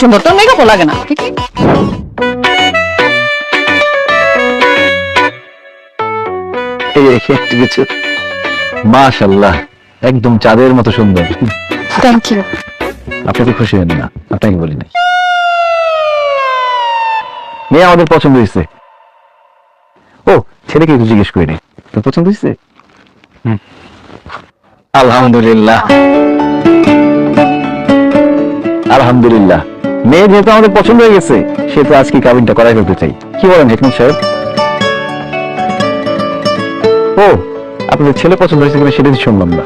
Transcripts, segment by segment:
সুন্দর তোর মেকআপও লাগে না ঠিক এই একটু কিছু মাশাল্লাহ একদম চাঁদের মতো সুন্দর। থ্যাংক ইউ আপনি তো খুশি হন না? আপনাকে বলি নাই। মেয়ে আমাদের পছন্দ হয়েছে। ও ছেলেকে একটু জিজ্ঞেস করিনি তোর পছন্দ হয়েছে? হুম। আলহামদুলিল্লাহ। আলহামদুলিল্লাহ। মেয়ে যেহেতু আমাদের পছন্দ হয়ে গেছে, সেহেতু আজকে কাবিনটা করাই করতে চাই। কি বলেন হেকমত সাহেব? ও, আপনাদের ছেলে পছন্দ হয়েছে কিনা সেটা তো শুনলাম না।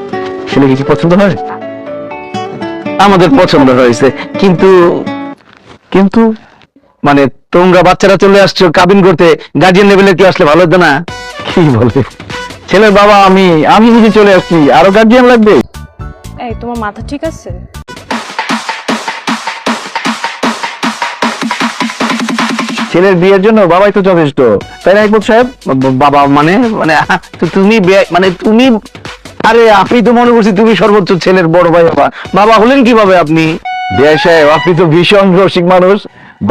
ছেলেকে কি পছন্দ হয়? আমাদের পছন্দ হয়েছে, কিন্তু কিন্তু মানে তোমরা বাচ্চারা চলে আসছো কাবিন করতে গার্জিয়ান লেভেলের কেউ আসলে ভালো হতো না? কি বলে? ছেলের বাবা আমি আমি যদি চলে আসছি আরও গার্জিয়ান লাগবে? এই, তোমার মাথা ঠিক আছে? ছেলের বিয়ের জন্য বাবাই তো যথেষ্ট। তাই না একমত সাহেব? বাবা মানে মানে তুমি মানে তুমি আরে আপনি তো মনে করছি তুমি সর্বোচ্চ ছেলের বড় ভাই বাবা। বাবা হলেন কীভাবে আপনি? বিয়ে সাহেব আপনি তো ভীষণ রসিক মানুষ।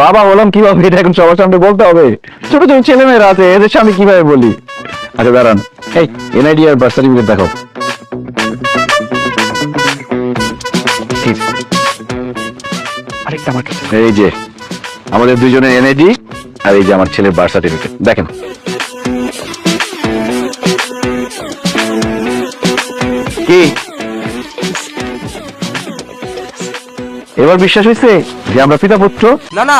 বাবা হলাম কীভাবে এটা এখন সবার সামনে বলতে হবে। ছোট ছোট ছেলে মেয়েরা আছে এদের সামনে কীভাবে বলি? আচ্ছা দাঁড়ান। এই। এনআইডি আর বার্থ সার্টিফিকেট দেখো এই যে আমাদের দুজনের এনআইডি। আর এই যে আমার ছেলের বার্থ সার্টিফিকেট দেখেন। কি? এবার বিশ্বাস হয়েছে যে আমরা পিতা পুত্র? না না।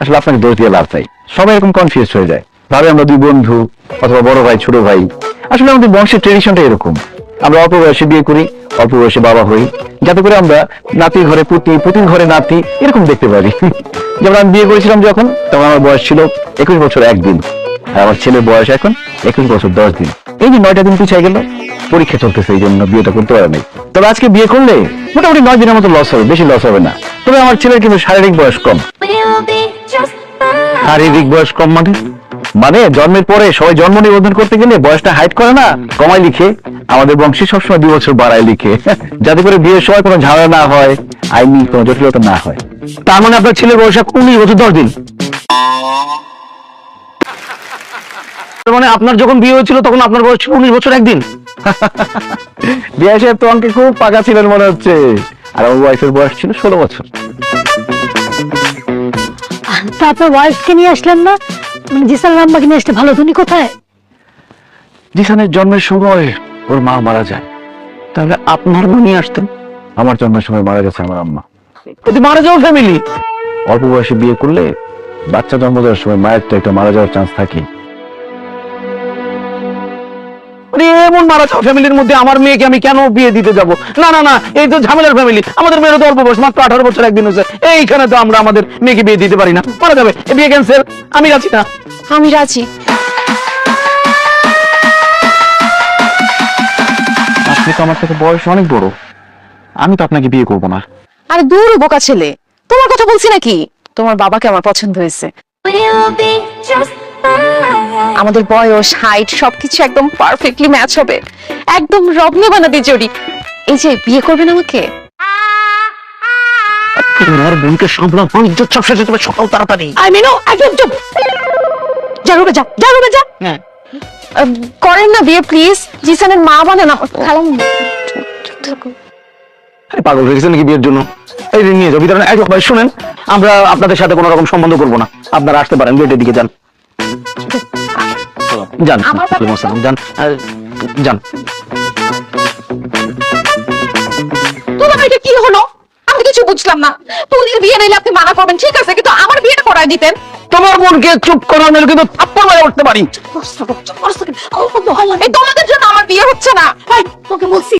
আসলে আপনাকে দোষ দিয়ে লাভ চাই সবাই এরকম কনফিউজ হয়ে যায়। ভাবে আমরা দুই বন্ধু অথবা বড় ভাই ছোট ভাই। আসলে আমাদের বংশের ট্রেডিশনটা এরকম। আমরা অল্প বয়সে বিয়ে করি অল্প বয়সে বাবা হই। যাতে করে আমরা নাতির ঘরে পুতি পুতির ঘরে নাতি এরকম দেখতে পারি। যেমন আমি বিয়ে করেছিলাম যখন তখন আমার বয়স ছিল একুশ বছর একদিন। আর আমার ছেলের বয়স এখন একুশ বছর দশ দিন। এই যে নয়টা দিন পিছিয়ে গেল পরীক্ষা চলতেছে এই জন্য বিয়েটা করতে পারে নাই। তবে আজকে বিয়ে করলে মোটামুটি নয় দিনের মতো লস হবে বেশি লস হবে না। তবে আমার ছেলের কিন্তু শারীরিক বয়স কম. শারীরিক বয়স কম মানে? মানে জন্মের পরে সবাই জন্ম নিবন্ধন করতে গেলে বয়সটা হাইট করে না, কমায় লিখে। আমাদের বংশে সবসময় দুই বছর বাড়ায় লিখে। যাতে করে বিয়ের সময় কোনো ঝামেলা না হয়, আইনি কোনো জটিলতা না হয়। তার মানে আপনার ছেলের বয়স উনিশ বছর, দশ দিন। মানে আপনার যখন বিয়ে হয়েছিল, তখন আপনার বয়স উনিশ বছর একদিন। বিয়ে সাহেব তো অঙ্কে খুব পাকা ছিলেন মনে হচ্ছে। আর আমার ওয়াইফের বয়স ছিল ষোলো বছর। তা ওয়াইফকে নিয়ে আসলেন না? মানে জিসাল রাম্বাকে নিয়ে আসলে ভালো তুমি কোথায়? জিসানের জন্মের সময় ওর মা মারা যায়। তাহলে আপনার মা নিয়ে আসতেন? আমার জন্মের সময় মারা গেছে আমার আম্মা। যদি মারা যাওয়ার ফ্যামিলি অল্প বয়সে বিয়ে করলে বাচ্চা জন্ম দেওয়ার সময় মায়ের তো একটা মারা যাওয়ার চান্স থাকে এমন মারা যাওয়া ফ্যামিলির মধ্যে আমার মেয়েকে আমি কেন বিয়ে দিতে যাব? না না না এই তো ঝামেলার ফ্যামিলি আমাদের মেয়ের তো অল্প বয়স মাত্র আঠারো বছর একদিন হচ্ছে এইখানে তো আমরা আমাদের মেয়েকে বিয়ে দিতে পারি না। মারা যাবে। বিয়ে ক্যান্সেল আমি আছি না। আমি রাজি। আপনি তো আমার থেকে বয়স অনেক বড়। আমি তো আপনাকে বিয়ে করব না। আরে দূর বোকা ছেলে। তোমার কথা বলছি নাকি? তোমার বাবাকে আমার পছন্দ হয়েছে। Fine. আমাদের বয়স হাইট সবকিছু একদম পারফেক্টলি ম্যাচ হবে। একদম রগ্ন বানাতে জড়ি। এই যে বিয়ে করবেন আমাকে? তোমার বোনকে সামলাম আমার ইজ্জত সব শেষে তুমি সকাল তাড়াতাড়ি। আই মিনো একদম চুপ। যা রুমে যা যা রুমে যা। হ্যাঁ। করেন না বিয়ে প্লিজ জিসানের মা বানেন আমার। খালাম। আরে পাগল হয়ে গেছে নাকি বিয়ের জন্য? এই নিয়ে শুনেন আমরা আপনাদের সাথে কোনো রকম সম্বন্ধ করব না। আপনারা আসতে পারেন গেটের দিকে যান। যান আমার ব্যাপারে- ওয়ালাইকুম আসসালাম, যান যান। তোমার এটা কি হলো? আমি কিছু বুঝলাম না। তুলির বিয়ে নিলে আপনি মানা করবেন ঠিক আছে কিন্তু আমার বিয়েটা করায় দিতেন। তোমার বোনকে চুপ করানোর কিন্তু থাপ্পড় মেরে উঠতে পারি। এই তোমাদের জন্য আমার বিয়ে হচ্ছে না। তোকে বলছি।